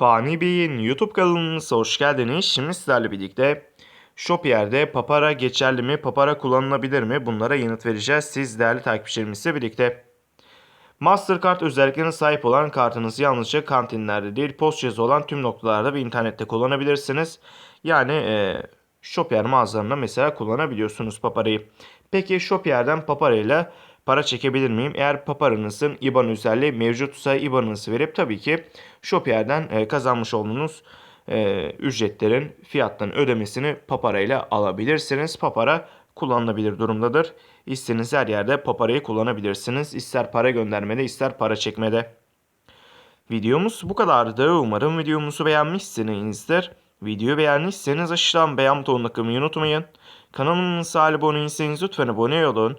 Fani Bey'in YouTube kanalınıza hoş geldiniz. Şimdi sizlerle birlikte Shopier'de Papara geçerli mi, Papara kullanılabilir mi? Bunlara yanıt vereceğiz. Siz değerli takipçilerimizle birlikte. Mastercard özelliklerine sahip olan kartınızı yalnızca kantinlerde değil post cihazı olan tüm noktalarda ve internette kullanabilirsiniz. Yani e, Shopier mağazalarında mesela kullanabiliyorsunuz Papara'yı. Peki Shopier'den Papara ile para çekebilir miyim? Eğer Papara'nızın IBAN özelliği mevcutsa IBAN'ınızı verip tabii ki Shopier'den e, kazanmış olduğunuz e, ücretlerin fiyattan ödemesini Papara ile alabilirsiniz. Papara kullanılabilir durumdadır. İstediğiniz her yerde Papara'yı kullanabilirsiniz. İster para göndermede ister para çekmede. Videomuz bu kadardı. Umarım videomuzu beğenmişsinizdir. Videoyu beğendiyseniz aşağıdan beğen butonuna kılmayı unutmayın. Kanalımıza abone değilseniz lütfen abone olun.